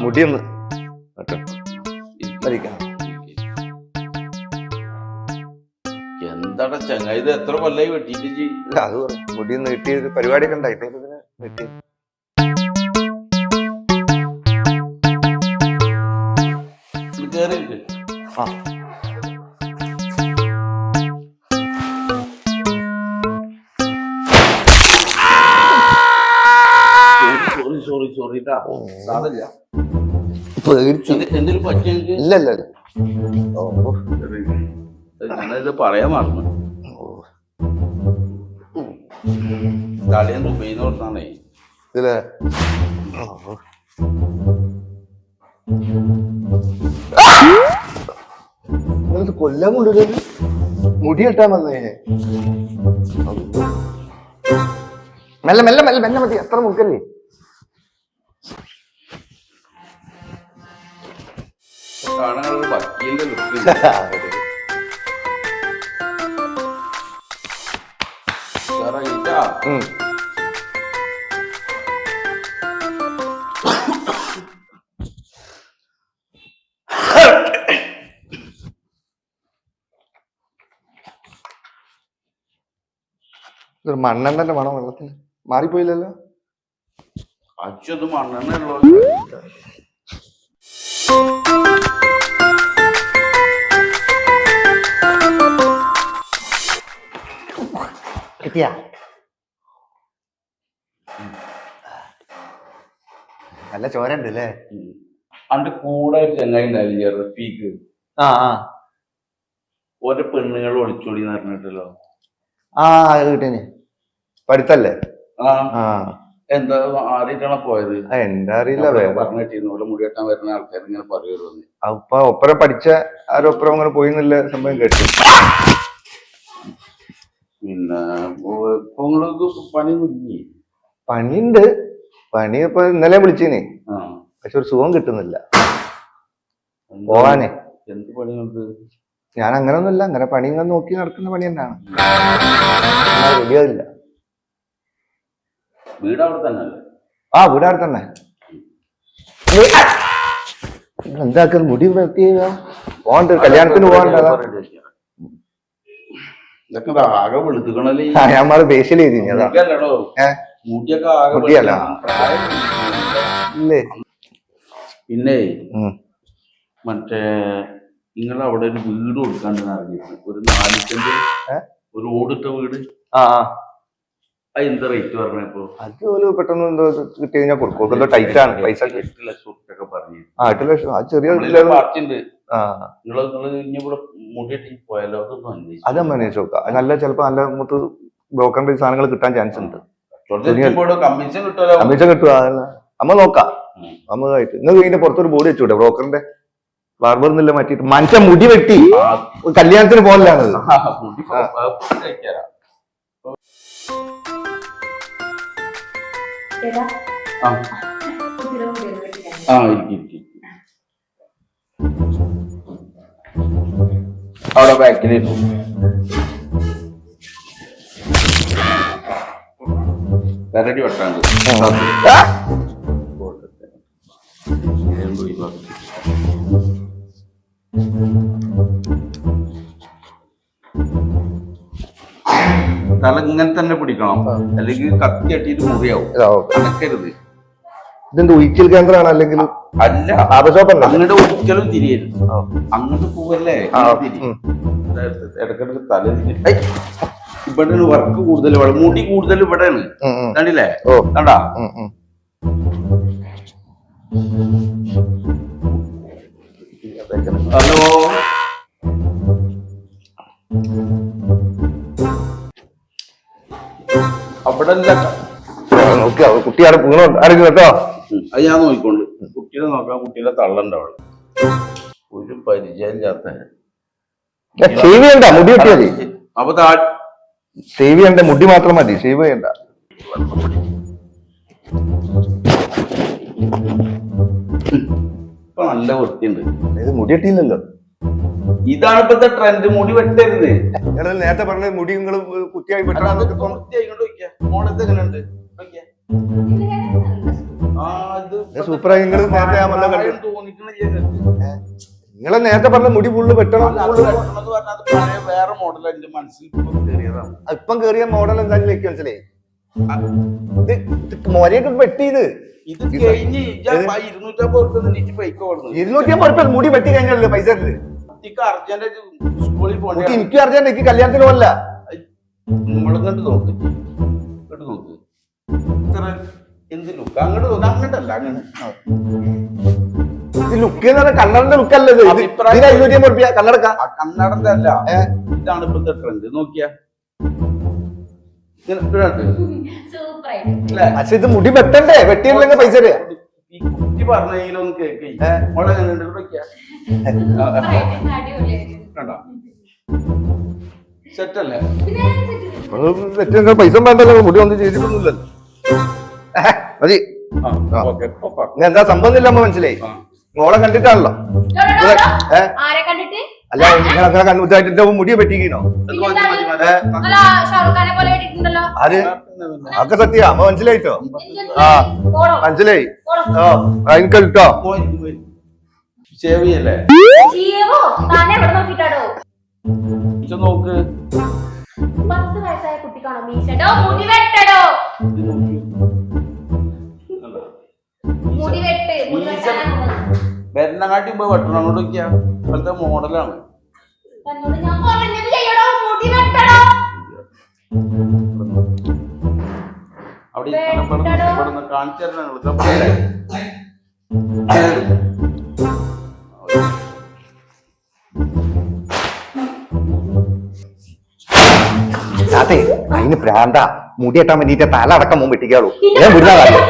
മുടിയൊന്ന്. എന്താടാ ചങ്ങായി ഇത് എത്ര കൊല്ലായി വെട്ടിയിട്ട് അത് മുടിയൊന്ന് ഒരു പരിപാടിയൊക്കെ ഉണ്ടായിട്ട് വെട്ടി. കേറിയിട്ട്. ആ. സോറി സോറി സാരമില്ല. പേടിച്ചു. എന്തെങ്കിലും പറ്റിയ ഇല്ല ഇല്ല ഞാനത് പറയാൻ മറന്നു. തലേന്ന് ഉപയോഗിന്ന് കൊടുത്താണേ ഇതിൽ കൊല്ലാൻ കൊണ്ടുവരുന്നത് മുടി കെട്ടാൻ വന്നേ. മെല്ലെ മെല്ലെ മെല്ലെ മെല്ലെ മതി. അത്ര മുക്കല്ലേ കാണാൻ ഒരു വക്കീലിന്റെ ലുക്ക് ഉം. ഇതൊരു മണ്ണെണ്ണന്റെ മണം വെള്ളത്തിന്? മാറിപ്പോയില്ലല്ലോ? അച്ഛത് മണ്ണെണ്ണ ഉള്ളു കിട്ടിയാ? നല്ല ചോര ഉണ്ട് അല്ലേ അന്റെ കൂടെ ഒരു ചങ്ങായി ഉണ്ടായില്ലേ റഫീക്ക് ആ ആ. ഓരോ പെണ്ണുങ്ങൾ ഒളിച്ചോടി എന്ന് പറഞ്ഞിട്ടല്ലോ. ആ കിട്ടിന്. പഠിത്തല്ലേ? ആ. എന്താ ആദ്യമായിട്ടാണ് പോയത്? എന്താ അറിയില്ല. പറഞ്ഞിട്ടിരുന്നു മുടി വെട്ടാൻ വരുന്ന ആൾക്കാർ ഇങ്ങനെ പറയുള്ളൂ അപ്പൊ ഒപ്പരം പഠിച്ച ആരൊപ്പരം അങ്ങനെ പോയി എന്നുള്ള സംഭവം കേട്ടു. പിന്നെ ഇപ്പൊ നിങ്ങൾക്ക് പണി പണിയുണ്ട് പണി ഇപ്പൊ ഇന്നലെ വിളിച്ചീനെ. ആ. പക്ഷെ ഒരു സുഖം കിട്ടുന്നില്ല. എന്താ- പോവാനേ. എന്ത് പണികൾക്ക് ഞാൻ അങ്ങനെ ഒന്നുമില്ല അങ്ങനെ പണി ഇങ്ങനെ നോക്കി നടക്കുന്ന പണി തന്നെയാണ് റെഡിയാവില്ല വീട് അവിടെ തന്നെ അല്ലേ ആ വീട് അവിടെ തന്നെ. എന്താക്കുന്നത് മുടി വൃത്തി പോകണ്ട കല്യാണത്തിന് പോകണ്ട ഇതൊക്കെ ആകെ വെളുത്തുക്കണല്ലേ ഞാൻ മുടിയൊക്കെ ആകെ മുടിയല്ല. ഇല്ലേ? പിന്നെ. മറ്റേ നിങ്ങൾ അവിടെ ഒരു വീട് കൊടുക്കാണ്ടെന്ന് അറിഞ്ഞിരുന്നു. ഒരു നാല് സെന്റ് ഒരു ഓടിട്ട വീട്. ആ എന്താ റേറ്റ് പറഞ്ഞപ്പോ അത് ഒരു പെട്ടെന്ന് എന്തോ കിട്ടി കഴിഞ്ഞാൽ കൊടുക്കും. എന്തോ ടൈറ്റ് ആണ്. പൈസ എട്ട് ലക്ഷം ഉറുപ്പൊക്കെ പറഞ്ഞു ആ എട്ട് ലക്ഷം. ആ ചെറിയ പാർട്ടി ഉണ്ട്. നിങ്ങൾ നിങ്ങൾ ഇനി ഇവിടെ മുടിയിട്ട് പോയാലോ? അതൊന്നും അന്വേഷിച്ചു അത് നമ്മൾ അന്വേഷിച്ച് നോക്കാം. അത് നല്ല ചിലപ്പോ നല്ല മുത്ത് ബ്രോക്കറിന്റെ സാധനങ്ങൾ കിട്ടാൻ ചാൻസ് ഉണ്ട്. കമ്മീഷൻ കിട്ടുമല്ലോ. കമ്മീഷൻ കിട്ടുക നമ്മൾ നോക്കാം. നമ്മളായിട്ട് നമ്മതായിട്ട് നിങ്ങൾ ഇതിന്റെ പുറത്തൊരു ബോർഡ് വെച്ചൂടെ? ബ്രോക്കറിന്റെ ബാർബർ എന്നില്ല മാറ്റിട്ട് മനുഷ്യ മുടി വെട്ടി. ആ, കല്യാണത്തിന് പോകലാണത് ആ, ഇരിക്കും. അവിടെ ബാക്കിലിരുന്നു കരടി വട്ടാണ്ട്? തല ഇങ്ങനെ തന്നെ പിടിക്കണം. അല്ലെങ്കിൽ കത്തി അട്ടിയിട്ട് മുറിയാവും. അനക്കരുത്. ഇതെന്ത് ഒഴിക്കൽ കേന്ദ്രമാണ് അല്ലെങ്കിൽ അല്ല. ആപശോപ്പല്ല? അങ്ങോട്ട് ഒരിക്കലും തിരിയരുത് അങ്ങോട്ട് പോവല്ലേ? ഇടക്കിടക്ക് തല! ഇവിടെയാണ് വർക്ക് കൂടുതൽ ഇവിടെ. മുടി കൂടുതൽ ഇവിടെയാണ്. കണ്ടില്ലേ? കണ്ടാ. ഹലോ? അവിടെ കുട്ടി അവിടെ വീണോ ആരെങ്കിലും കേട്ടോ അത് ഞാൻ നോക്കിക്കൊണ്ട്. കുട്ടീനെ നോക്കാൻ കുട്ടീനെ തള്ളണ്ട അവൾ. ഒരു പരിചയമില്ലാത്ത ചെയ്യണ്ട മുടി വെട്ടിയാ മതി. അപ്പൊ താ സേവ് ചെയ്യണ്ട മുടി മാത്രം മതി. സേവ് ചെയ്യണ്ട ഇപ്പൊ നല്ല വൃത്തിയുണ്ട്. ഇത് മുടി വെട്ടിയില്ലല്ലോ. ഇതാണ് ഇപ്പത്തെ ട്രെൻഡ് മുടി വെട്ടരുത്. നേരത്തെ പറഞ്ഞ മുടി നിങ്ങൾ കുട്ടിയായി വെട്ടാൻ മോളത്തെ എങ്ങനെയുണ്ട്? നോക്കിയാ. സൂപ്പറായി നിങ്ങൾ നേരത്തെ ഞാൻ വന്ന കണ്ടു പ്രായം തോന്നിക്കണില്ല നിങ്ങൾക്ക്. നിങ്ങളെ നേരത്തെ പറഞ്ഞ മുടി ഫുള്ള് വെട്ടണം വേറെ മോഡൽ എന്റെ മനസ്സിൽ ഇപ്പൊ കയറിയതാണ് ഇപ്പം കേറിയ മോഡൽ എന്തായാലും എനിക്ക് മനസ്സിലായി? മോരെയൊക്കെ വെട്ടിയത്. ഇത് കഴിഞ്ഞ് ഇജ്ജ് ഇരുന്നൂറ്റമ്പത് റുപ്യ നീറ്റ് പൈക്ക് മുടി വെട്ടി കഴിഞ്ഞല്ലേ പൈസ എനിക്ക് അർജന്റ് സ്കൂളിൽ കുട്ടി പോകണ്ട എനിക്ക് അറിയാൻ എനിക്ക് കല്യാണത്തിന് പോകല്ല നമ്മളിങ്ങോട്ട് നോക്ക്. ഇങ്ങോട്ട് നോക്ക്. ഇത്ര എന്ത് ലുക്ക് അങ്ങോട്ട് നോക്ക് അങ്ങോട്ടല്ല അങ്ങനെ ഇത് ലുക്ക് എന്ന് പറഞ്ഞാൽ കണ്ണടന്റെ ലുക്ക് അല്ലേ ഇത്? അഭിപ്രായം- ഇതിന് അമ്പത് ഉറുപ്പ്യ കണ്ണടക്ക? ആ കണ്ണടന്റെ അല്ല? ഇതാണ് ഇപ്പോഴത്തെ ട്രെൻഡ് നോക്കിയാ. ഇങ്ങനെ ഇടാണ്ട്. സൂപ്പർ ആയിട്ട് അല്ലേ? പക്ഷെ ഇത് മുടി വെട്ടണ്ടേ? വെട്ടിയില്ലെങ്കിൽ പൈസ തരിക ഈ കുട്ടി പറഞ്ഞെങ്കിലും കേക്ക് ഏ? മോളെ എങ്ങനെയുണ്ട് വെക്കാ സൂപ്പർ ആയിട്ട് അടിപൊളിയായിട്ട് കണ്ടോ സെറ്റല്ലേ പിന്നെ വെട്ടിയ പൈസ വേണ്ടല്ലോ മുടി ഒന്നും ചെയ്തിട്ടൊന്നുമില്ലല്ലോ. മതി. എന്താ സംഭവം ഇല്ല മനസ്സിലായി? മോളെ കണ്ടിട്ടാണല്ലോ. അല്ല നിങ്ങൾ അങ്ങനെ കണ്ണുറ്റായിട്ട് മുടി പറ്റിക്കണോ അത്. അതൊക്കെ സത്യ. അമ്മ മനസ്സിലായിട്ടോ? ആ. പോടോ മനസ്സിലായി. ഓ അതിനൊക്കെ കിട്ടോ നോക്ക്. പത്ത് വയസ്സായ കുട്ടിക്കാണോ മീശടോ മുടി വെട്ടടോ. കണ്ടോ? മുടി വെട്ട് മുടി മീശ വെട്ടാനാണ് ഭരണങ്ങാട്ടി പോയി വെട്ടണം. അങ്ങോട്ട് നോക്കിയാ ഇപ്പോഴത്തെ മോഡലാണ്. തന്നോട് ഞാൻ പറഞ്ഞത് ചെയ്യടോ മുടി വെട്ടടോ. അവിടെ കാണിച്ചു തരണം. അതെ അതിന് പ്രാന്ത. മുടി കെട്ടാൻ വേണ്ടിട്ട് തല അടക്കം മുമ്പ് ഇട്ടിക്കാളൂ ഞാൻ വിടുന്ന കാര്യം